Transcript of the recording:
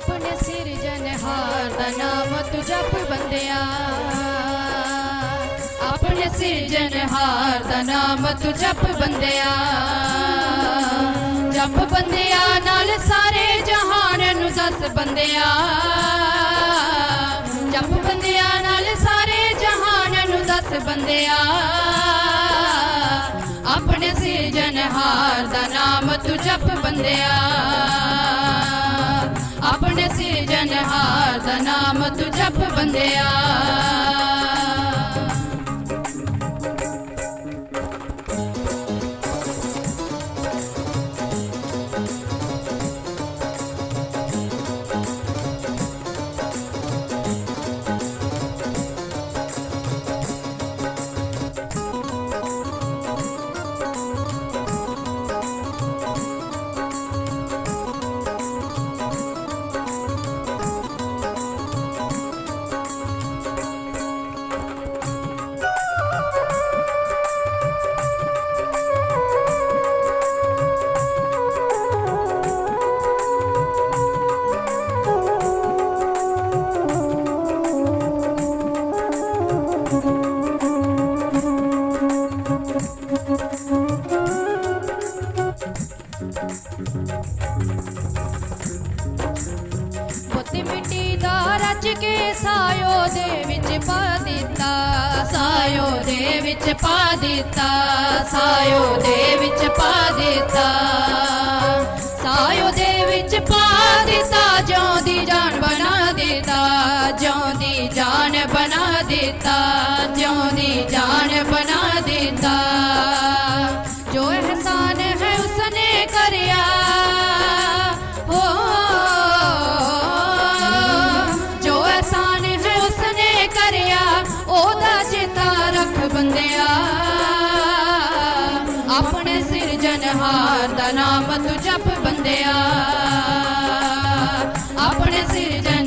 ਆਪਣੇ ਸਿਰਜਨਹਾਰ ਦਾ ਨਾਮ ਤੂੰ ਜਪ ਬੰਦਿਆ। ਆਪਣੇ ਸਿਰਜਨਹਾਰ ਦਾ ਨਾਮ ਤੂੰ ਜਪ ਬੰਦਿਆ। ਜਪ ਬੰਦਿਆ ਨਾਲ ਸਾਰੇ ਜਹਾਨ ਨੂੰ ਦੱਸ ਬੰਦਿਆ। ਜਪ ਬੰਦਿਆ ਨਾਲ ਸਾਰੇ ਜਹਾਨ ਨੂੰ ਦੱਸ ਬੰਦਿਆ। ਆਪਣੇ ਸਿਰਜਨਹਾਰ ਦਾ ਨਾਮ ਤੂੰ ਜਪ ਬੰਦਿਆ। ਤੂੰ ਜਪ ਬੰਦਿਆ। ਪੁੱਤ ਮਿੱਟੀ ਦਾ ਰਚ ਕੇ ਸਾਇਓ ਦੇ ਵਿੱਚ ਪਾ ਦਿੱਤਾ, ਸਾਇਓ ਦੇ ਵਿੱਚ ਪਾ ਦਿੱਤਾ, ਸਾਇਓ ਦੇ ਵਿੱਚ ਪਾ ਦਿੱਤਾ। ਸਾਇਓ ਦੇ ਵਿੱਚ ਪਾ ਦਿੱਤਾ, ਜਿਉਂਦੀ ਜਾਨ ਬਣਾ ਦਿੱਤਾ, ਜਿਉਂਦੀ ਜਾਨ ਬਣਾ ਦਿੱਤਾ। ਬੰਦਿਆ। ਆਪਣੇ ਸਿਰਜਣਹਾਰ ਦਾ ਨਾਮ ਤੂੰ ਜਪ ਬੰਦਿਆ। ਆਪਣੇ ਸਿਰਜਨ